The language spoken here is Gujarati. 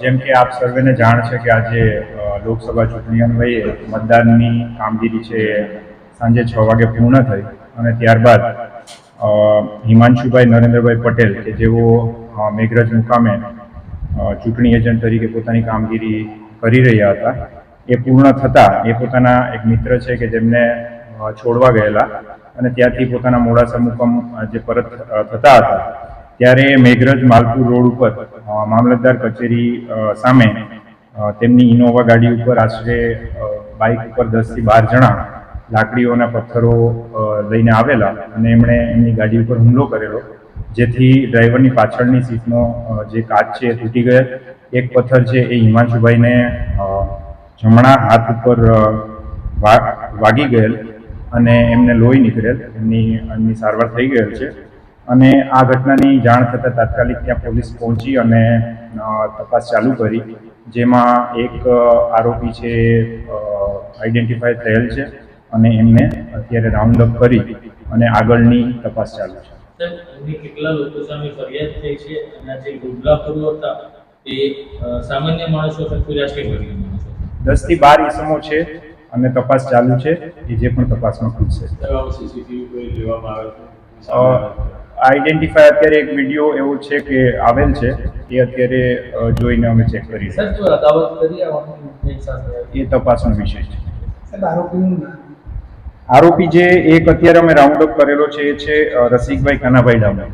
જેમ કે આપ સર્વેને જાણ છે કે આજે લોકસભા ચૂંટણી અન્વયે મતદાનની કામગીરી છે સાંજે છ વાગે પૂર્ણ થઈ અને ત્યારબાદ હિમાંશુભાઈ નરેન્દ્રભાઈ પટેલ કે જેઓ મેઘરજ મુકામે ચૂંટણી એજન્ટ તરીકે પોતાની કામગીરી કરી રહ્યા હતા, એ પૂર્ણ થતાં એ પોતાના એક મિત્ર છે કે જેમને છોડવા ગયેલા અને ત્યાંથી પોતાના મોડાસા મુકમ જે પરત થતા હતા ત્યારે મેઘરજ માલપુર રોડ ઉપર મામલતદાર કચેરી સામે તેમની ઇનોવા ગાડી ઉપર આશરે બાઇક ઉપર દસથી બાર જણા લાકડીઓના પથ્થરો લઈને આવેલા અને એમણે એમની ગાડી ઉપર હુમલો કરેલો, જેથી ડ્રાઈવરની પાછળની સીટનો જે કાચ છે એ તૂટી ગયેલ એક પથ્થર છે એ હિમાંશુભાઈને જમણા હાથ ઉપર વાગી ગયેલ અને એમને લોહી નીકળેલ. એમની એમની સારવાર થઈ ગયેલ છે. અને આ ઘટનાની જાણ થતાં તાત્કાલિક ત્યાં પોલીસ પહોંચી અને તપાસ ચાલુ કરી જેમાં એક આરોપી છે આઈડેન્ટિફાય થયેલ છે અને એમને અત્યારે રાઉન્ડ અપ કરી અને આગળની તપાસ ચાલુ છે. કેટલા લોકો સામે ફરિયાદ થઈ છે? અને જે હુમલાખોરો હતા એ સામાન્ય માણસો હતા રાજકીય વર્ગના દસથી બાર ઇસમો છે અને તપાસ ચાલુ છે એ જે પણ તપાસમાં ખુલશે. સીસીટીવી કોઈ લેવામાં આવે છે આઈડેન્ટિફાય અત્યારે એક વીડિયો એવો છે કે આવેલ છે એ અત્યારે જોઈને અમે ચેક કરી એ તપાસનો વિષય છે. સાહેબ આરોપીનું નામ? આરોપી જે એક અત્યારે અમે રાઉન્ડ અપ કરેલો છે એ છે રસિકભાઈ કાનાભાઈ ડામોર